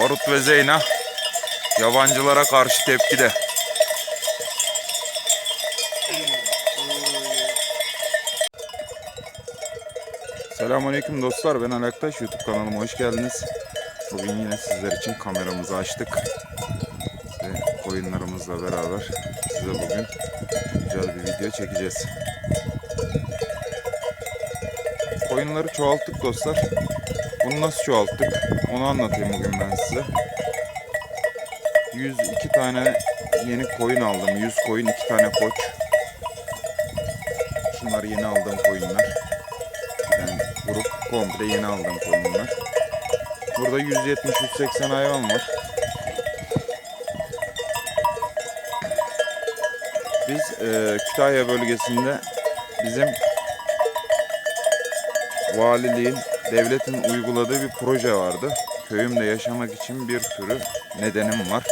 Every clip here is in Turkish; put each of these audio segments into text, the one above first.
Barut ve Zeyna yabancılara karşı tepkide. Selamünaleyküm dostlar. Ben Alaktaş. YouTube kanalıma hoş geldiniz. Bugün yine sizler için kameramızı açtık. Ve oyunlarımızla beraber size bugün güzel bir video çekeceğiz. Koyunları çoğalttık dostlar. Bunu nasıl çoğalttık? Onu anlatayım bugün ben size. 102 tane yeni koyun aldım. 100 koyun, 2 tane koç. Şunlar yeni aldığım koyunlar. Yani grup komple yeni aldığım koyunlar. Burada 170-180 hayvan var. Biz e, Kütahya bölgesinde bizim valiliğin, devletin uyguladığı bir proje vardı. Köyümde yaşamak için bir sürü nedenim var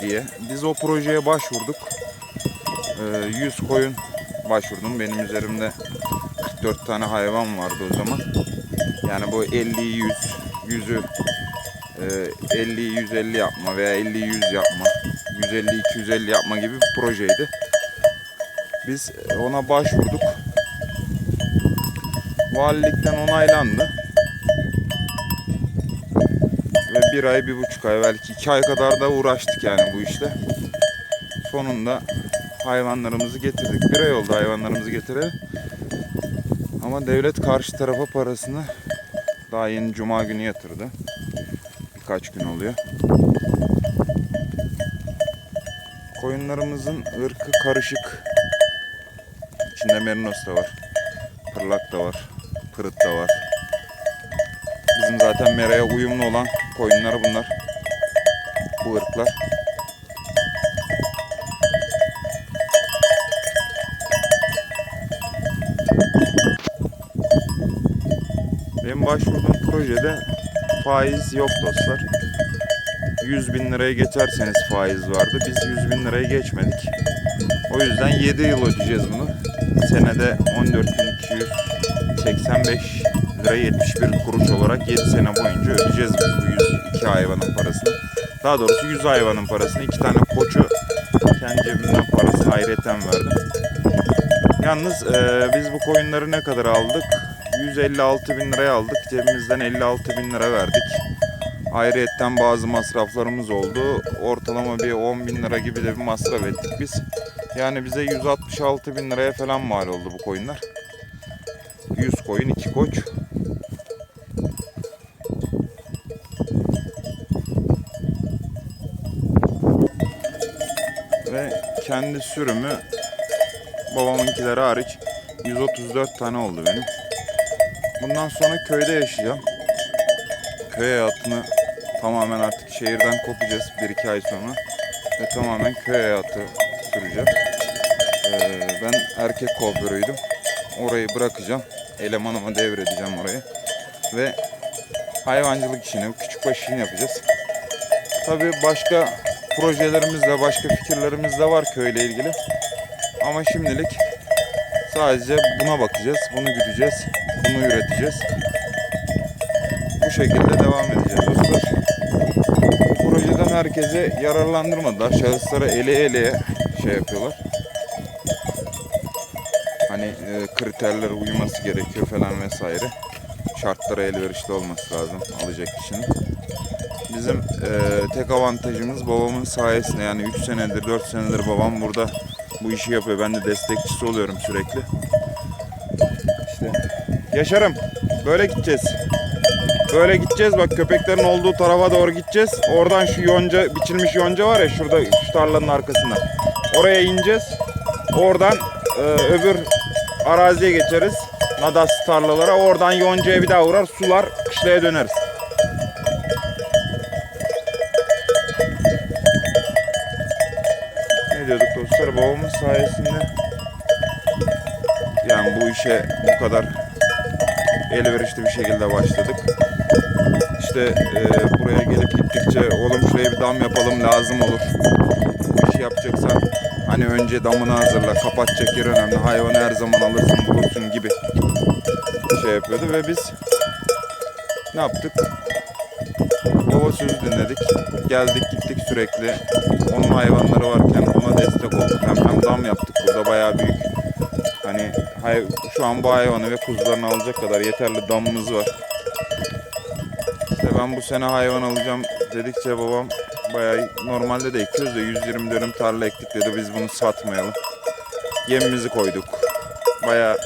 diye. Biz o projeye başvurduk. Ee, 100 koyun başvurdum. Benim üzerimde 44 tane hayvan vardı o zaman. Yani bu 50'yi 100, 100'ü e, 50'yi 150 yapma veya 50'yi 100 yapma, 150 250 yapma gibi bir projeydi. Biz ona başvurduk. Valilikten onaylandı. Ve bir ay, bir buçuk ay, belki iki ay kadar da uğraştık yani bu işte. Sonunda hayvanlarımızı getirdik. Bir ay oldu hayvanlarımızı getireli. Ama devlet karşı tarafa parasını daha yeni cuma günü yatırdı. Birkaç gün oluyor. Koyunlarımızın ırkı karışık. İçinde merinos da var. Pırlak da var. Pırıt da var. Bizim zaten meraya uyumlu olan koyunlar bunlar. Bu ırklar. Benim başvurduğum projede faiz yok dostlar. 100 bin liraya geçerseniz faiz vardı. Biz 100 bin liraya geçmedik. O yüzden 7 yıl ödeyeceğiz bunu. Senede 14.285 lira 71 kuruş olarak 7 sene boyunca ödeyeceğiz biz bu 102 hayvanın parasını. Daha doğrusu 100 hayvanın parasını. 2 tane koçu kendi cebimden parasını ayrıyeten verdim. Yalnız e, biz bu koyunları ne kadar aldık? 156 bin liraya aldık. Cebimizden 56 bin lira verdik. Ayrıyetten bazı masraflarımız oldu. Ortalama bir 10 bin lira gibi de bir masraf ettik biz. Yani bize 166 bin liraya falan mal oldu bu koyunlar. 100 koyun 2 koç. Ve kendi sürümü babamınkileri hariç 134 tane oldu benim. Bundan sonra köyde yaşayacağım. Köy hayatını tamamen artık şehirden kopacağız 1-2 ay sonra. Ve tamamen köy hayatı süreceğim. Ee, ben erkek kuaförüydüm. Orayı bırakacağım. Elemanıma devredeceğim orayı. Ve hayvancılık işini, küçük işini yapacağız. Tabii başka projelerimiz de, başka fikirlerimiz de var köyle ilgili. Ama şimdilik sadece buna bakacağız, bunu güdeceğiz, bunu üreteceğiz. Bu şekilde devam edeceğiz dostlar. Bu projeden herkese yararlandırmadılar. Şahıslara ele ele şey yapıyorlar. Hani e, kriterlere uyması gerekiyor falan vesaire. Şartlara elverişli olması lazım alacak kişinin. Bizim e, tek avantajımız babamın sayesinde yani 3 senedir 4 senedir babam burada bu işi yapıyor. Ben de destekçisi oluyorum sürekli. İşte Yaşarım böyle gideceğiz. Böyle gideceğiz bak köpeklerin olduğu tarafa doğru gideceğiz. Oradan şu yonca biçilmiş yonca var ya şurada şu tarlanın arkasında. Oraya ineceğiz. Oradan e, öbür araziye geçeriz. Nadas tarlalara. Oradan yoncaya bir daha uğrar. Sular kışlaya döneriz. Ne diyorduk dostlar? Babamın sayesinde yani bu işe bu kadar elverişli bir şekilde başladık. İşte e, buraya gelip gittikçe oğlum şuraya bir dam yapalım lazım olur. Bu işi yapacaksan Hani önce damını hazırla, kapatacak yer önemli. Hayvanı her zaman alırsın, bulursun gibi şey yapıyordu ve biz ne yaptık? Baba sözü dinledik. Geldik gittik sürekli. Onun hayvanları varken ona destek olduk. Hem, hem dam yaptık burada bayağı büyük. Hani hay- şu an bu hayvanı ve kuzularını alacak kadar yeterli damımız var. İşte ben bu sene hayvan alacağım dedikçe babam bayağı normalde de ekiyoruz da 120 dönüm tarla ektik dedi biz bunu satmayalım. Yemimizi koyduk. Bayağı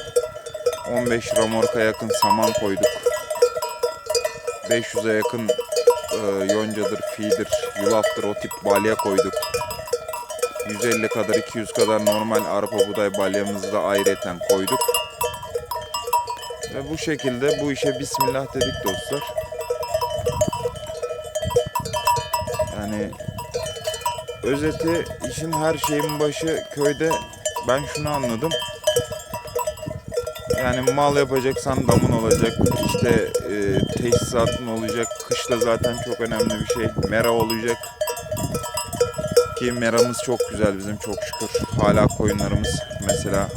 15 ramorka yakın saman koyduk. 500'e yakın e, yoncadır, fidir, yulaftır o tip balya koyduk. 150 kadar 200 kadar normal arpa buğday balyamızı da ayrıyeten koyduk. Ve bu şekilde bu işe bismillah dedik dostlar. Yani özeti işin her şeyin başı köyde ben şunu anladım. Yani mal yapacaksan damın olacak, işte e, teçhizatın olacak, kışla zaten çok önemli bir şey, mera olacak. Ki meramız çok güzel bizim çok şükür. Hala koyunlarımız mesela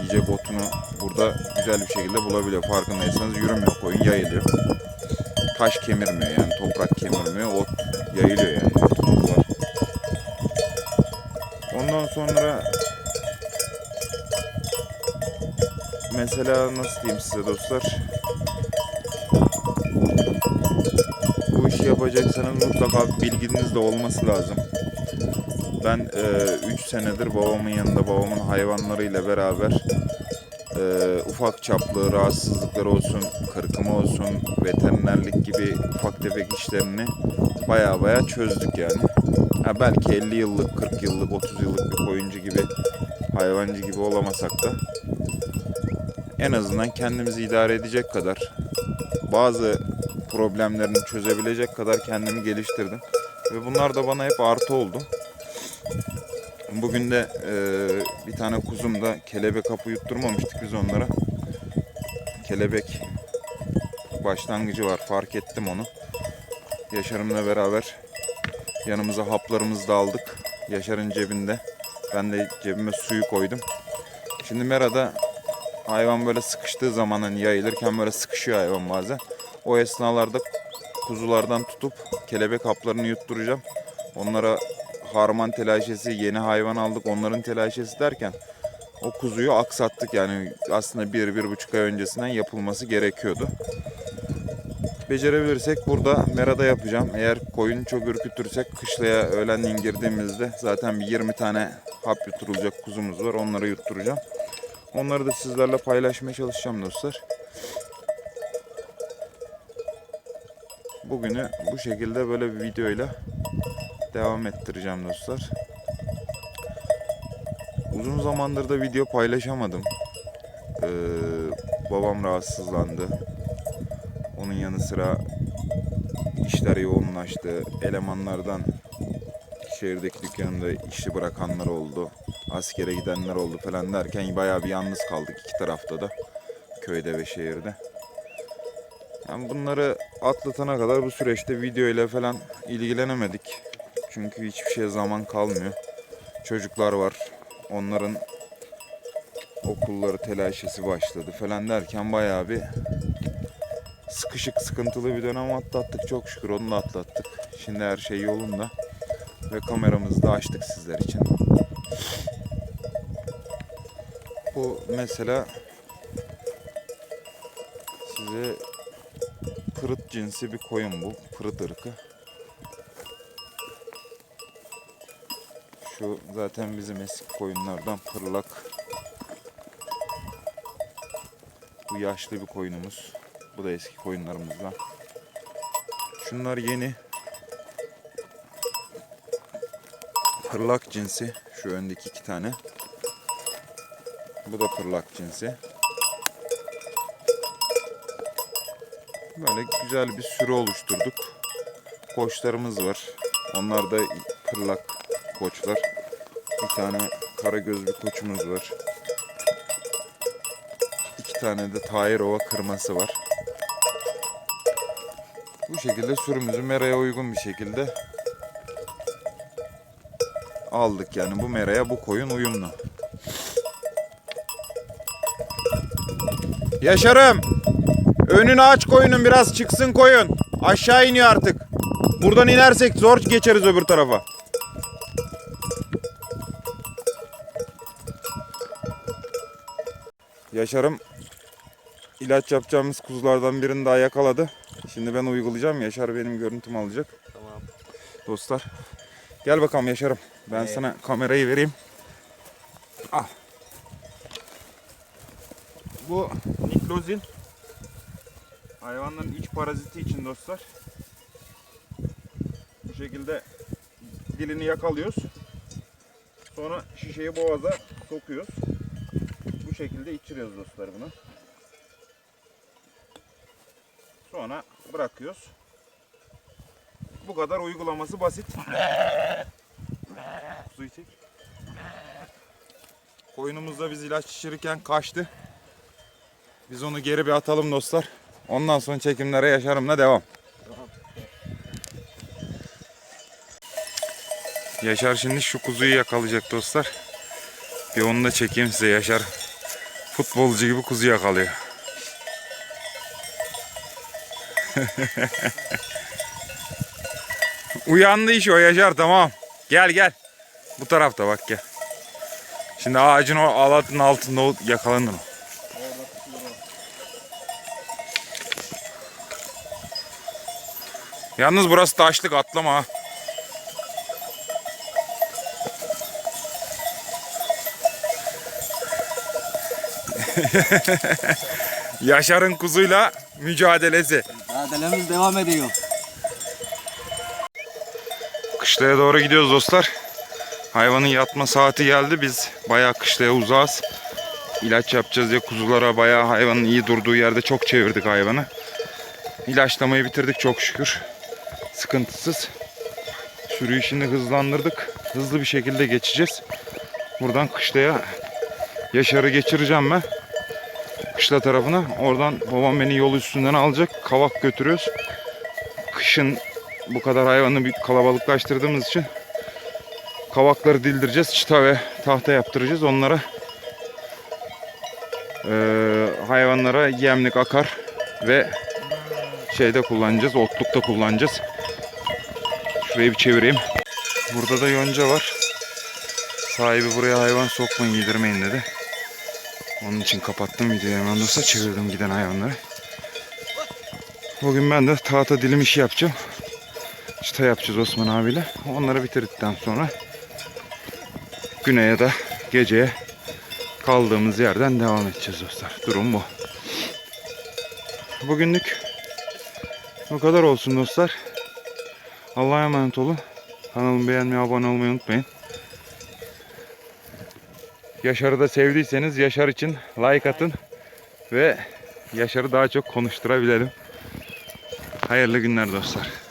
yiyecek otunu burada güzel bir şekilde bulabiliyor. Farkındaysanız yürümüyor koyun, yayılıyor. Taş kemirmiyor yani toprak kemirmiyor, ot yayılıyor yani var. Ondan sonra mesela nasıl diyeyim size dostlar? Bu işi yapacaksanız mutlaka bilginiz de olması lazım. Ben 3 senedir babamın yanında babamın hayvanlarıyla beraber e, ufak çaplı rahatsızlıkları olsun, kırkımı olsun, veterinerlik gibi ufak tefek işlerini baya baya çözdük yani. Ha belki 50 yıllık, 40 yıllık, 30 yıllık bir koyuncu gibi, hayvancı gibi olamasak da en azından kendimizi idare edecek kadar bazı problemlerini çözebilecek kadar kendimi geliştirdim. Ve bunlar da bana hep artı oldu. Bugün de e, bir tane kuzum da kelebek hapı yutturmamıştık biz onlara. Kelebek başlangıcı var fark ettim onu. Yaşar'ımla beraber yanımıza haplarımızı da aldık. Yaşar'ın cebinde. Ben de cebime suyu koydum. Şimdi Mera'da hayvan böyle sıkıştığı zaman hani yayılırken böyle sıkışıyor hayvan bazen. O esnalarda kuzulardan tutup kelebek haplarını yutturacağım. Onlara harman telaşesi, yeni hayvan aldık onların telaşesi derken o kuzuyu aksattık yani aslında bir, bir buçuk ay öncesinden yapılması gerekiyordu. Becerebilirsek burada merada yapacağım. Eğer koyun çok ürkütürsek kışlaya öğlenleyin girdiğimizde zaten bir 20 tane hap yutturulacak kuzumuz var. Onları yutturacağım. Onları da sizlerle paylaşmaya çalışacağım dostlar. Bugünü bu şekilde böyle bir videoyla devam ettireceğim dostlar. Uzun zamandır da video paylaşamadım. Ee, babam rahatsızlandı. Onun yanı sıra işler yoğunlaştı. Elemanlardan şehirdeki dükkanında işi bırakanlar oldu. Askere gidenler oldu falan derken bayağı bir yalnız kaldık iki tarafta da. Köyde ve şehirde. Yani bunları atlatana kadar bu süreçte video ile falan ilgilenemedik. Çünkü hiçbir şeye zaman kalmıyor. Çocuklar var. Onların okulları telaşesi başladı falan derken bayağı bir sıkışık sıkıntılı bir dönem atlattık çok şükür onu da atlattık. Şimdi her şey yolunda ve kameramızı da açtık sizler için. Bu mesela size pırıt cinsi bir koyun bu. Pırıt ırkı. Şu zaten bizim eski koyunlardan pırlak. Bu yaşlı bir koyunumuz. Bu da eski koyunlarımızdan. Şunlar yeni. Pırlak cinsi. Şu öndeki iki tane. Bu da pırlak cinsi. Böyle güzel bir sürü oluşturduk. Koçlarımız var. Onlar da pırlak koçlar. Bir tane karagöz bir koçumuz var. İki tane de Tahirova kırması var. Bu şekilde sürümüzü meraya uygun bir şekilde aldık yani bu meraya bu koyun uyumlu. Yaşarım. Önünü aç koyunun biraz çıksın koyun. Aşağı iniyor artık. Buradan inersek zor geçeriz öbür tarafa. Yaşarım ilaç yapacağımız kuzulardan birini daha yakaladı. Şimdi ben uygulayacağım. Yaşar benim görüntümü alacak. Tamam. Dostlar. Gel bakalım Yaşarım. Ben Evet. sana kamerayı vereyim. Al. Bu niklozin. Hayvanların iç paraziti için dostlar. Bu şekilde dilini yakalıyoruz. Sonra şişeyi boğaza sokuyoruz. Bu şekilde içiriyoruz dostlar bunu. Sonra bırakıyoruz. Bu kadar uygulaması basit. Suyu çek. Koyunumuz da biz ilaç şişirirken kaçtı. Biz onu geri bir atalım dostlar. Ondan sonra çekimlere Yaşarım'la devam. Yaşar şimdi şu kuzuyu yakalayacak dostlar. Bir onu da çekeyim size Yaşar. Futbolcu gibi kuzu yakalıyor. Uyandı iş o Yaşar tamam. Gel gel. Bu tarafta bak gel. Şimdi ağacın o alatın altında o yakalanır o. Yalnız burası taşlık atlama ha. Yaşar'ın kuzuyla mücadelesi. Mücadelemiz devam ediyor. Kışlaya doğru gidiyoruz dostlar. Hayvanın yatma saati geldi. Biz bayağı kışlaya uzağız. İlaç yapacağız diye kuzulara bayağı hayvanın iyi durduğu yerde çok çevirdik hayvanı. İlaçlamayı bitirdik çok şükür. Sıkıntısız. Sürüyü şimdi hızlandırdık. Hızlı bir şekilde geçeceğiz. Buradan kışlaya Yaşar'ı geçireceğim ben. Kışla tarafına. Oradan babam beni yol üstünden alacak. Kavak götürüyoruz. Kışın bu kadar hayvanı bir kalabalıklaştırdığımız için kavakları dildireceğiz. Çıta ve tahta yaptıracağız. Onlara eee, hayvanlara yemlik akar ve şeyde kullanacağız. Otlukta kullanacağız. Şurayı bir çevireyim. Burada da yonca var. Sahibi buraya hayvan sokmayın yedirmeyin dedi. Onun için kapattım videoyu hemen olsa çevirdim giden hayvanları. Bugün ben de tahta dilim işi yapacağım çıta yapacağız Osman abiyle. Onları bitirdikten sonra güneye de geceye kaldığımız yerden devam edeceğiz dostlar. Durum bu. Bugünlük bu kadar olsun dostlar. Allah'a emanet olun. Kanalımı beğenmeyi, abone olmayı unutmayın. Yaşar'ı da sevdiyseniz Yaşar için like atın ve Yaşar'ı daha çok konuşturabilelim. Hayırlı günler dostlar.